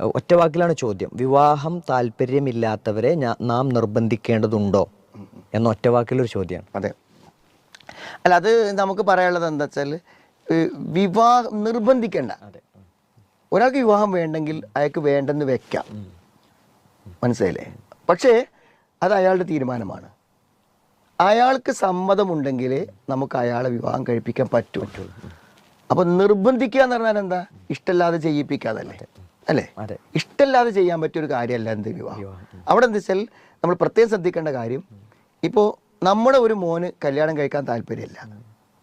ഏഹ്, ഒറ്റ വാക്കിലാണ് ചോദ്യം. വിവാഹം താല്പര്യമില്ലാത്തവരെ നാം നിർബന്ധിക്കേണ്ടതുണ്ടോ? എന്ന ഒറ്റവാക്കിലൊരു ചോദ്യമാണ്. അതെ. അല്ല അത് നമുക്ക് പറയാനുള്ളത് എന്താ വെച്ചാൽ വിവാഹം നിർബന്ധിക്കേണ്ട. അതെ. ഒരാൾക്ക് വിവാഹം വേണ്ടെങ്കിൽ അയാൾക്ക് വേണ്ടെന്ന് വെക്കാം. മനസ്സിലായില്ലേ? പക്ഷേ അത് അയാളുടെ തീരുമാനമാണ്. അയാൾക്ക് സമ്മതമുണ്ടെങ്കിൽ നമുക്ക് അയാളെ വിവാഹം കഴിപ്പിക്കാൻ പറ്റും. അപ്പൊ നിർബന്ധിക്കുക എന്ന് പറഞ്ഞാൽ എന്താ? ഇഷ്ടമില്ലാതെ ചെയ്യിപ്പിക്കാതല്ലേ? അല്ലേ? ഇഷ്ടമല്ലാതെ ചെയ്യാൻ പറ്റിയ ഒരു കാര്യമല്ല എന്ത് വിവാഹം. അവിടെ എന്താ വെച്ചാൽ നമ്മൾ പ്രത്യേകം ശ്രദ്ധിക്കേണ്ട കാര്യം ഇപ്പോൾ നമ്മുടെ ഒരു മോന് കല്യാണം കഴിക്കാൻ താല്പര്യമില്ല.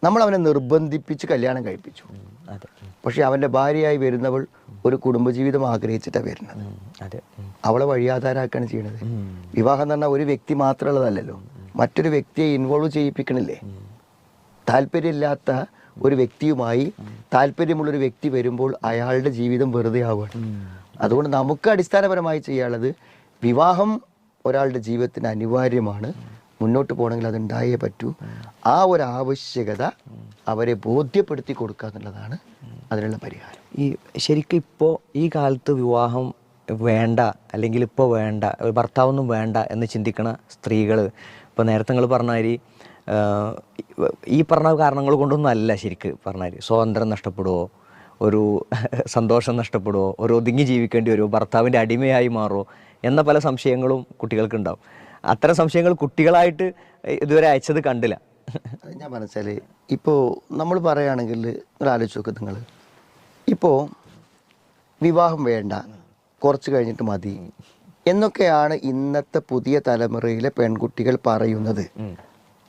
നമ്മൾ അവനെ നിർബന്ധിപ്പിച്ച് കല്യാണം കഴിപ്പിച്ചു. പക്ഷെ അവന്റെ ഭാര്യയായി വരുന്നവൾ ഒരു കുടുംബജീവിതം ആഗ്രഹിച്ചിട്ടാണ് വരുന്നത്. അവളെ വഴിയാധാരാക്കാണ് ചെയ്യണത്? വിവാഹം എന്ന് പറഞ്ഞാൽ ഒരു വ്യക്തി മാത്രമുള്ളതല്ലല്ലോ. മറ്റൊരു വ്യക്തിയെ ഇൻവോൾവ് ചെയ്യിപ്പിക്കണില്ലേ? താല്പര്യമില്ലാത്ത ഒരു വ്യക്തിയുമായി താല്പര്യമുള്ളൊരു വ്യക്തി വരുമ്പോൾ അയാളുടെ ജീവിതം വെറുതെ ആവുകയാണ്. അതുകൊണ്ട് നമുക്ക് അടിസ്ഥാനപരമായി ചെയ്യാനുള്ളത് വിവാഹം ഒരാളുടെ ജീവിതത്തിന് അനിവാര്യമാണ്. മുന്നോട്ട് പോകണമെങ്കിൽ അത് ഉണ്ടായേ പറ്റൂ. ആ ഒരു ആവശ്യകത അവരെ ബോധ്യപ്പെടുത്തി കൊടുക്കുക എന്നുള്ളതാണ് അതിനുള്ള പരിഹാരം. ഈ ശരിക്കും ഇപ്പോൾ ഈ കാലത്ത് വിവാഹം വേണ്ട അല്ലെങ്കിൽ ഇപ്പോൾ വേണ്ട ഒരു ഭർത്താവൊന്നും വേണ്ട എന്ന് ചിന്തിക്കണ സ്ത്രീകൾ ഇപ്പോൾ നേരത്തെ നിങ്ങൾ പറഞ്ഞ മാതിരി ഈ പറഞ്ഞ കാരണങ്ങൾ കൊണ്ടൊന്നും അല്ല ശരിക്ക് പറഞ്ഞാൽ സ്വാതന്ത്ര്യം നഷ്ടപ്പെടുമോ ഒരു സന്തോഷം നഷ്ടപ്പെടുമോ ഒരു ഒതുങ്ങി ജീവിക്കേണ്ടി വരുമോ ഭർത്താവിന്റെ അടിമയായി മാറുമോ എന്ന പല സംശയങ്ങളും കുട്ടികൾക്ക് ഉണ്ടാവും അത്തരം സംശയങ്ങൾ കുട്ടികളായിട്ട് ഇതുവരെ അയച്ചത് കണ്ടില്ല. അത് ഞാൻ മനസ്സിൽ ഇപ്പോൾ നമ്മൾ പറയുകയാണെങ്കിൽ നിങ്ങൾ ആലോചിച്ച് നോക്ക് നിങ്ങൾ. ഇപ്പോൾ വിവാഹം വേണ്ട കുറച്ച് കഴിഞ്ഞിട്ട് മതി എന്നൊക്കെയാണ് ഇന്നത്തെ പുതിയ തലമുറയിലെ പെൺകുട്ടികൾ പറയുന്നത്.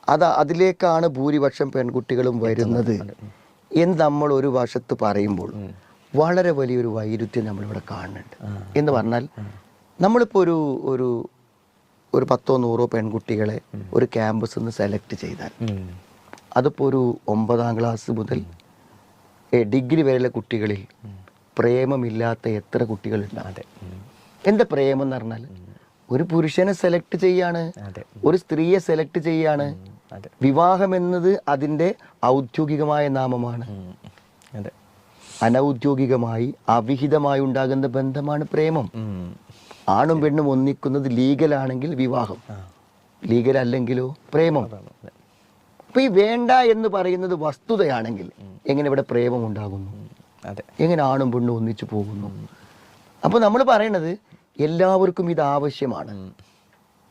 അത് അതിലേക്കാണ് ഭൂരിപക്ഷം പെൺകുട്ടികളും വരുന്നത് എന്ന് നമ്മൾ ഒരു വശത്ത് പറയുമ്പോൾ വളരെ വലിയൊരു വൈരുദ്ധ്യം നമ്മളിവിടെ കാണുന്നുണ്ട്. എന്ന് പറഞ്ഞാൽ നമ്മളിപ്പോൾ ഒരു ഒരു ഒരു പത്തോ നൂറോ പെൺകുട്ടികളെ ഒരു ക്യാമ്പസിൽ നിന്ന് സെലക്ട് ചെയ്താൽ. അതിപ്പോൾ ഒരു ഒമ്പതാം ക്ലാസ് മുതൽ ഡിഗ്രി വരെയുള്ള കുട്ടികളിൽ പ്രേമമില്ലാത്ത എത്ര കുട്ടികളുണ്ടാവും? അതെ. എന്താ പ്രേമം എന്ന് പറഞ്ഞാൽ ഒരു പുരുഷനെ സെലക്ട് ചെയ്യാണ് ഒരു സ്ത്രീയെ സെലക്ട് ചെയ്യാണ് വിവാഹം എന്നത് അതിന്റെ ഔദ്യോഗികമായ നാമമാണ്. അതെ. അനൗദ്യോഗികമായി അവിഹിതമായി ഉണ്ടാകുന്ന ബന്ധമാണ് പ്രേമം. ആണും പെണ്ണും ഒന്നിക്കുന്നത് ലീഗലാണെങ്കിൽ വിവാഹം. ലീഗൽ അല്ലെങ്കിലോ പ്രേമം. അപ്പൊ ഈ വേണ്ട എന്ന് പറയുന്നത് വസ്തുതയാണെങ്കിൽ എങ്ങനെ ഇവിടെ പ്രേമം ഉണ്ടാകുന്നു? അതെ. എങ്ങനെ ആണും പെണ്ണും ഒന്നിച്ചു പോകുന്നു? അപ്പൊ നമ്മൾ പറയണത് എല്ലാവർക്കും ഇത് ആവശ്യമാണ്.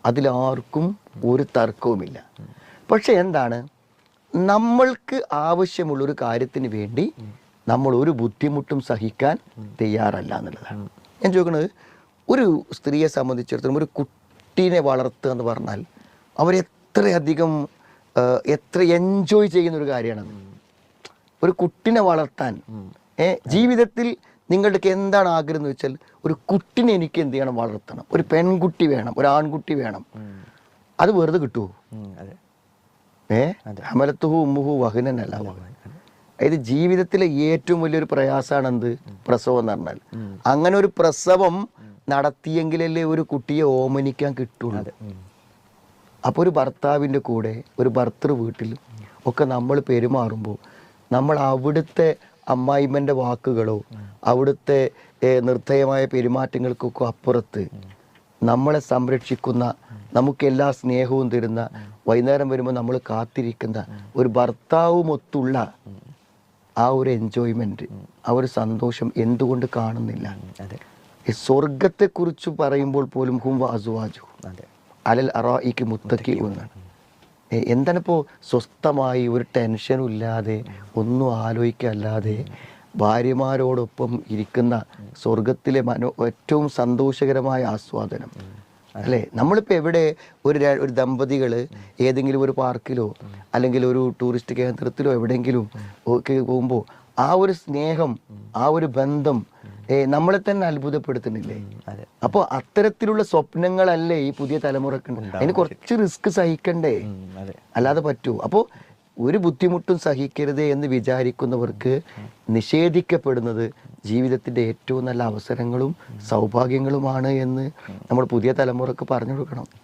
അതിലാർക്കും ഒരു തർക്കവുമില്ല. പക്ഷെ എന്താണ്? നമ്മൾക്ക് ആവശ്യമുള്ള ഒരു കാര്യത്തിന് വേണ്ടി നമ്മൾ ഒരു ബുദ്ധിമുട്ടും സഹിക്കാൻ തയ്യാറല്ല എന്നുള്ളതാണ്. ഞാൻ ചോദിക്കുന്നത് ഒരു സ്ത്രീയെ സംബന്ധിച്ചിടത്തോളം ഒരു കുട്ടീനെ വളർത്തുക എന്ന് പറഞ്ഞാൽ അവരെത്രയധികം എത്ര എൻജോയ് ചെയ്യുന്ന ഒരു കാര്യമാണ് ഒരു കുട്ടിനെ വളർത്താൻ ജീവിതത്തിൽ നിങ്ങൾക്ക് എന്താണ് ആഗ്രഹം എന്ന് വെച്ചാൽ ഒരു കുട്ടിനെ എനിക്ക് എന്ത് ചെയ്യണം? വളർത്തണം. ഒരു പെൺകുട്ടി വേണം ഒരു ആൺകുട്ടി വേണം. അത് വെറുതെ കിട്ടുമോ ഏ? ഹമലത്തുഹു ഉമ്മുഹു അല്ല അതായത് ജീവിതത്തിലെ ഏറ്റവും വലിയൊരു പ്രയാസമാണ് എന്ത് പ്രസവം എന്ന് പറഞ്ഞാൽ. അങ്ങനെ ഒരു പ്രസവം നടത്തിയെങ്കിലല്ലേ ഒരു കുട്ടിയെ ഓമനിക്കാൻ കിട്ടുള്ളൂ. അപ്പൊ അപ്പോൾ ഒരു ഭർത്താവിന്റെ കൂടെ ഒരു ഭർത്തൃ വീട്ടിൽ ഒക്കെ നമ്മൾ പെരുമാറുമ്പോൾ നമ്മൾ അവിടുത്തെ അമ്മായിമ്മന്റെ വാക്കുകളോ അവിടുത്തെ നിർദ്ധയമായ പെരുമാറ്റങ്ങൾക്കൊക്കെ അപ്പുറത്ത് നമ്മളെ സംരക്ഷിക്കുന്ന നമുക്ക് എല്ലാ സ്നേഹവും തരുന്ന വൈകുന്നേരം വരുമ്പോൾ നമ്മൾ കാത്തിരിക്കുന്ന ഒരു ഭർത്താവുമൊത്തുള്ള ആ ഒരു എൻജോയ്മെന്റ് ആ ഒരു സന്തോഷം എന്തുകൊണ്ട് കാണുന്നില്ല? അതെ. ഈ സ്വർഗത്തെക്കുറിച്ച് പറയുമ്പോൾ പോലും ഹും വാസുവാജു അലൽ അറായിക്ക് മുത്തക്കി എന്നാണ്. എന്താണിപ്പോൾ സ്വസ്ഥമായി ഒരു ടെൻഷനും ഇല്ലാതെ ഒന്നും ആലോചിക്കല്ലാതെ ഭാര്യമാരോടൊപ്പം ഇരിക്കുന്ന സ്വർഗത്തിലെ മനോ ഏറ്റവും സന്തോഷകരമായ ആസ്വാദനം. അല്ലേ? നമ്മളിപ്പോൾ എവിടെ ഒരു ഒരു ദമ്പതികൾ ഏതെങ്കിലും ഒരു പാർക്കിലോ അല്ലെങ്കിൽ ഒരു ടൂറിസ്റ്റ് കേന്ദ്രത്തിലോ എവിടെയെങ്കിലും ഒക്കെ പോകുമ്പോൾ ആ ഒരു സ്നേഹം ആ ഒരു ബന്ധം നമ്മളെ തന്നെ അത്ഭുതപ്പെടുത്തുന്നില്ലേ? അപ്പൊ അപ്പോൾ അത്തരത്തിലുള്ള സ്വപ്നങ്ങളല്ലേ ഈ പുതിയ തലമുറയ്ക്ക് അതിന് കുറച്ച് റിസ്ക് സഹിക്കണ്ടേ? അല്ലാതെ പറ്റൂ. അപ്പോൾ ഒരു ബുദ്ധിമുട്ടും സഹിക്കരുതേ എന്ന് വിചാരിക്കുന്നവർക്ക് നിഷേധിക്കപ്പെടുന്നത് ജീവിതത്തിന്റെ ഏറ്റവും നല്ല അവസരങ്ങളും സൗഭാഗ്യങ്ങളുമാണ് എന്ന് നമ്മൾ പുതിയ തലമുറയ്ക്ക് പറഞ്ഞു കൊടുക്കണം.